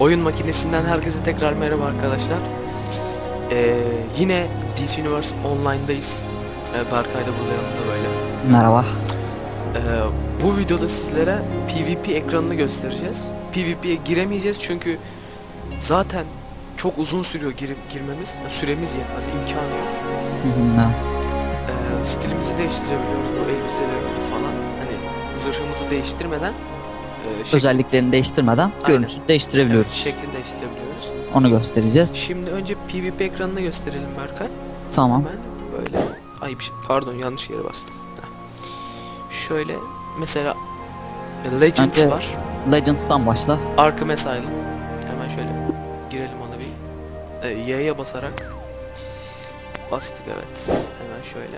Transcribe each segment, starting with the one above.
Oyun makinesinden herkese tekrar merhaba arkadaşlar. Ee, yine DC Universe Online'dayız. Ee, Berkay da burada yanımda böyle. Merhaba. Ee, bu videoda sizlere PvP ekranını göstereceğiz. PvP'ye giremeyeceğiz çünkü zaten çok uzun sürüyor girip girmemiz. Süremiz yetmez, imkanı yok. Evet. Ee, stilimizi değiştirebiliyoruz, bu elbiselerimizi falan. Hani zırhımızı değiştirmeden şekil- Özelliklerini değiştirmeden görüntüsünü evet, değiştirebiliyoruz. şeklini değiştirebiliyoruz. Onu göstereceğiz. Şimdi önce PvP ekranını gösterelim Berkay. Tamam. Hemen böyle. Ay bir şey, pardon yanlış yere bastım. Heh. Şöyle mesela Legends Önce- var. Legends'tan başla. Arkham Asylum. Hemen şöyle girelim ona bir. E, Y'ye basarak bastık evet. Hemen şöyle.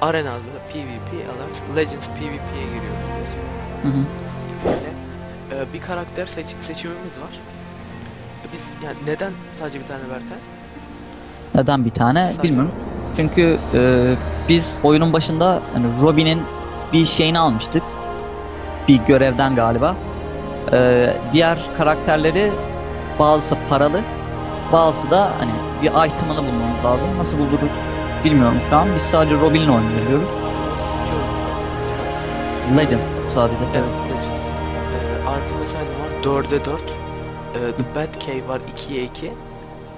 Arena mesela PvP alert. Legends PvP'ye giriyoruz. Hı hı. E, bir karakter seç seçimimiz var. E, Biz yani neden sadece bir tane Berkay? Neden bir tane Sadece bilmiyorum. Çünkü e, biz oyunun başında hani Robin'in bir şeyini almıştık. Bir görevden galiba. E, diğer karakterleri bazısı paralı, bazısı da hani bir item'ını bulmamız lazım. Nasıl buluruz bilmiyorum şu an. Biz sadece Robin'le oynayabiliyoruz. Legends sadece tabii. Evet, 4'e 4. Ee, The Batcave var 2'ye 2.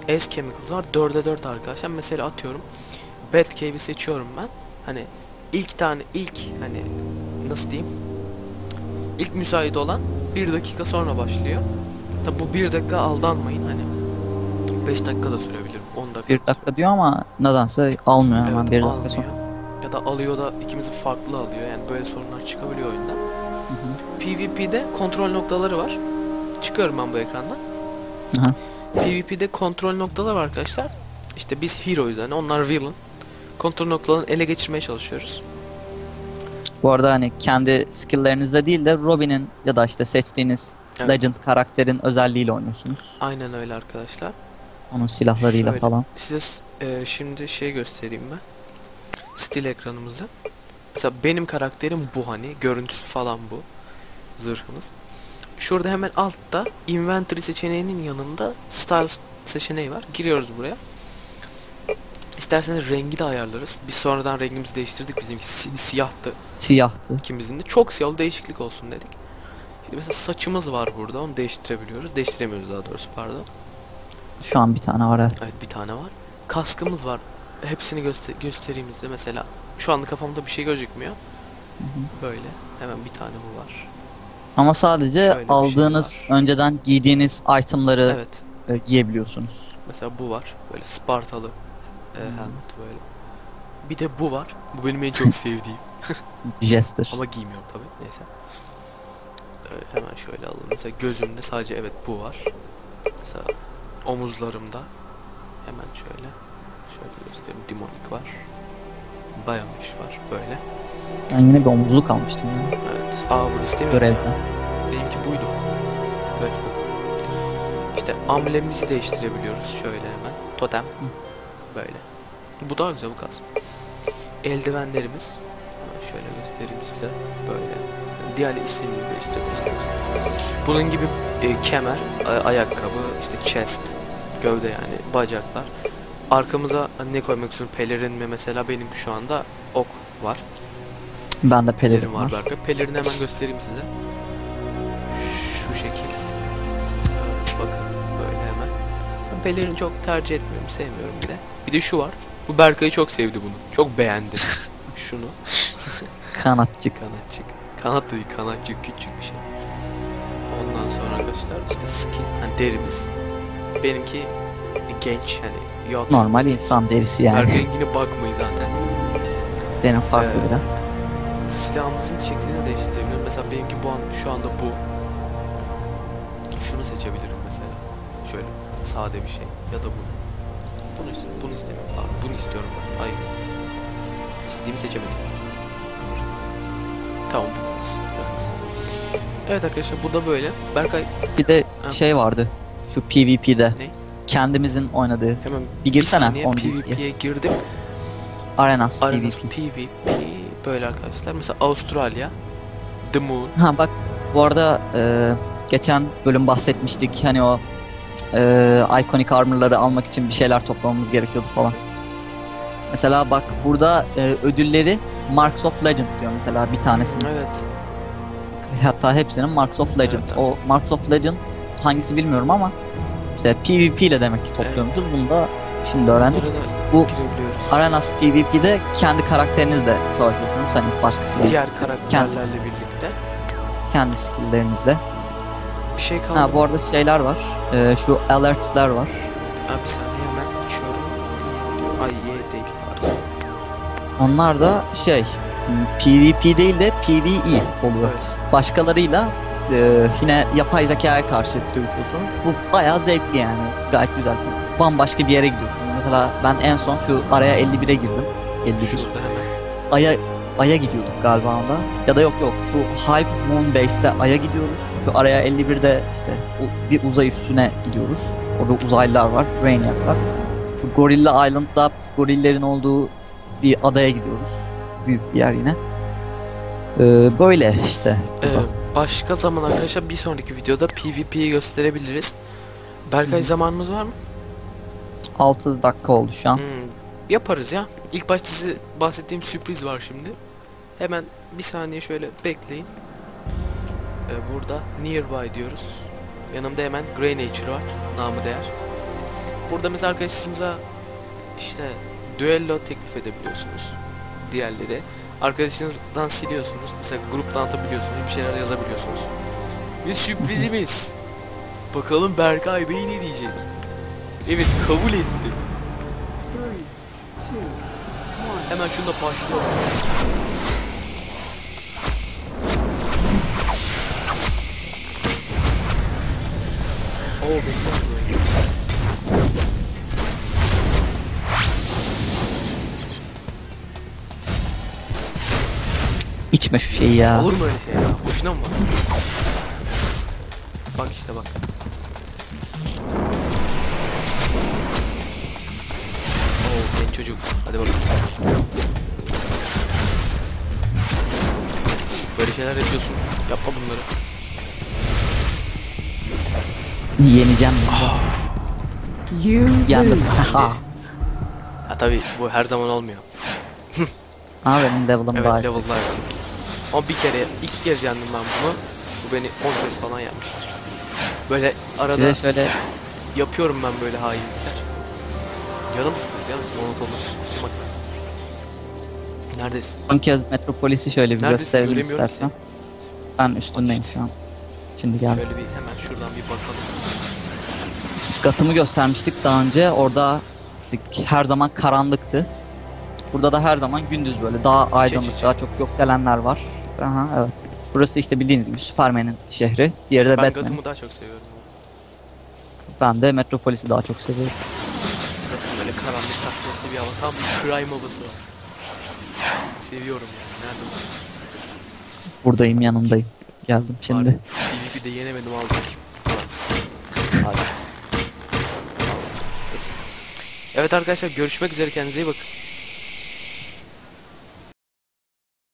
S Chemicals var 4'e 4 arkadaşlar. Mesela atıyorum Batcave'i seçiyorum ben. Hani ilk tane ilk hani nasıl diyeyim? İlk müsait olan 1 dakika sonra başlıyor. Tabi bu 1 dakika aldanmayın hani 5 dakika da sürebilir 10 dakika. Bir dakika diyor ama nedense almıyor hemen Evet, bir dakika almıyor. sonra. Ya da alıyor da ikimizi farklı alıyor yani böyle sorunlar çıkabiliyor oyunda. Hı hı. PvP'de kontrol noktaları var. Çıkıyorum ben bu ekrandan. Aha. PvP'de kontrol noktaları var arkadaşlar. İşte biz hero'yuz yani onlar villain. Kontrol noktalarını ele geçirmeye çalışıyoruz. Bu arada hani kendi skill'lerinizle değil de Robin'in ya da işte seçtiğiniz Evet. Legend karakterin özelliğiyle oynuyorsunuz. Aynen öyle arkadaşlar. Onun silahlarıyla Şöyle, falan. Size e, şimdi şey göstereyim ben. Stil ekranımızı. Mesela benim karakterim bu hani. Görüntüsü falan bu. Zırhımız. Şurada hemen altta inventory seçeneğinin yanında style seçeneği var. Giriyoruz buraya. İsterseniz rengi de ayarlarız. Biz sonradan rengimizi değiştirdik. Bizimki si- siyahtı. Siyahtı. İkimizin de. Çok siyahlı değişiklik olsun dedik. Şimdi mesela saçımız var burada. Onu değiştirebiliyoruz. Değiştiremiyoruz daha doğrusu pardon. Şu an bir tane var evet. Evet bir tane var. Kaskımız var. Hepsini göster göstereyim size mesela. Şu anda kafamda bir şey gözükmüyor. Böyle. Hemen bir tane bu var. Ama sadece Şöyle şey aldığınız önceden giydiğiniz itemları Evet. e, giyebiliyorsunuz. Mesela bu var. Böyle Spartalı e, helmet böyle. Bir de bu var. Bu benim en çok sevdiğim. Jester. Ama giymiyorum tabi. Neyse. Evet, hemen şöyle alalım. Mesela gözümde sadece evet bu var. Mesela omuzlarımda hemen şöyle şöyle göstereyim. Demonik var. Bayamış var böyle. Ben yine bir omuzluk almıştım ya. Evet. Aa bunu istemiyorum. ya. Görevden. Benimki buydu. Evet bu. İşte amblemimizi değiştirebiliyoruz şöyle hemen. Totem. Böyle. Bu daha güzel bu kas. Eldivenlerimiz. Şöyle göstereyim size. Böyle. Diğer istediğinizi değiştirebilirsiniz. Bunun gibi e, kemer, ayakkabı, işte chest, gövde yani bacaklar. Arkamıza ne koymak istiyorum? Pelerin mi mesela benim şu anda ok var. Ben de Pelerin pelerin var var. Berkay. Pelerini hemen göstereyim size. Şu şekil. Bakın böyle hemen. Ben pelerini çok tercih etmiyorum, sevmiyorum bile. Bir de şu var. Bu Berkay'ı çok sevdi bunu. Çok beğendi. Şunu. Kanatçık. Kanatçık. Kanat değil, kanatçık küçük bir şey. Ondan sonra arkadaşlar işte skin, hani derimiz. Benimki genç hani yat. Normal insan derisi yani. Berkay'ın yine bakmayın zaten. Benim farklı Ee, biraz. silahımızın şeklini değiştirebiliyorum. Mesela benimki bu an şu anda bu. Şunu seçebilirim mesela. Şöyle sade bir şey ya da bunu. Bunu bunu istemiyorum. Pardon, bunu istiyorum ben. Hayır. İstediğimi seçemedim. Tamam bu kalsın. Evet. Evet arkadaşlar bu da böyle. Berkay Bir de Ha. şey vardı. Şu PvP'de. Ne? Kendimizin oynadığı. hemen Bir girsene, 10 PvP'ye girdim. Arenas Arenas PvP. PvP böyle arkadaşlar. Mesela Avustralya, The Moon, Ha bak bu arada e, geçen bölüm bahsetmiştik hani o e, iconic armor'ları almak için bir şeyler toplamamız gerekiyordu falan. Mesela bak burada e, ödülleri Marks of Legend diyor mesela bir tanesinin. Evet. Hatta hepsinin Marks of Legend. Evet, evet. O Marks of Legend hangisi bilmiyorum ama işte PvP ile demek ki topluyormuşuz. Bunu da şimdi öğrendik. Bu. Arenas PvP'de kendi karakterinizle savaşıyorsunuz. Hani başkası değil. Diğer karakterlerle birlikte. Kendi skill'lerinizle. Bir şey kaldı. Ha bu arada şeyler var. Ee, şu alerts'ler var. Ha, bir saniye hemen açıyorum. Ay Y değil. Pardon. Onlar da şey hmm, PvP değil de PvE oluyor. Böyle. Başkalarıyla e, yine yapay zekaya karşı dövüşüyorsunuz. Bu bayağı zevkli yani. Gayet güzel. Bambaşka bir yere gidiyorsun. Mesela ben en son şu araya 51'e girdim. 51. Şurada hemen. Ay'a Ay'a gidiyorduk galiba onda. Ya da yok yok şu Hype Moon Base'te Ay'a gidiyoruz. Şu araya 51'de işte bir uzay üssüne gidiyoruz. Orada uzaylılar var, Brainiac'lar. Şu Gorilla Island'da gorillerin olduğu bir adaya gidiyoruz. Büyük bir yer yine. Ee, böyle işte. Ee, başka zaman arkadaşlar bir sonraki videoda PvP'yi gösterebiliriz. Berkay zamanımız var mı? 6 dakika oldu şu an. Hmm, yaparız ya. İlk başta size bahsettiğim sürpriz var şimdi. Hemen bir saniye şöyle bekleyin. Ee, burada nearby diyoruz. Yanımda hemen Grey Nature var. Namı değer. Burada mesela arkadaşınıza işte düello teklif edebiliyorsunuz. Diğerleri. Arkadaşınızdan siliyorsunuz. Mesela gruptan atabiliyorsunuz. Bir şeyler yazabiliyorsunuz. Ve sürprizimiz. Bakalım Berkay Bey ne diyecek? Evet kabul etti. Hemen şunda başlayalım. Oo beni İçme şu şeyi ya. Olur mu öyle şey ya? Boşuna mı var? Bak işte bak. Oo genç çocuk. Hadi bakalım. Böyle şeyler yapıyorsun. Yapma bunları. Yeneceğim Yendim. lose. Haha. Ha tabi bu her zaman olmuyor. Ama benim level'ım Evet daha yüksek. level'lar yüksek. Ama bir kere, iki kez yendim ben bunu. Bu beni 10 kez falan yapmıştır. Böyle arada şöyle yapıyorum ben böyle hainlikler. Canım sıkıldı ya. Monotonluk kurtulmak lazım. Neredesin? son kez Metropolis'i şöyle bir Neredesin? gösterelim istersen. Ben üstündeyim işte. şu an. Şimdi geldim. Şöyle bir hemen şuradan bir bakalım. Gatımı göstermiştik daha önce. Orada her zaman karanlıktı. Burada da her zaman gündüz böyle daha aydınlık, daha çok gökdelenler var. Aha evet. Burası işte bildiğiniz gibi Superman'in şehri. Diğeri de Ben Batman. Gotham'ı daha çok seviyorum. Ben de Metropolis'i daha çok seviyorum. Gotham böyle karanlık kasvetli bir hava. Tam bir crime havası var. Seviyorum yani. Nerede bu? Buradayım, yanındayım. Geldim şimdi. Harbi. PvP'de yenemedim aldım. Neyse. Evet arkadaşlar görüşmek üzere kendinize iyi bakın.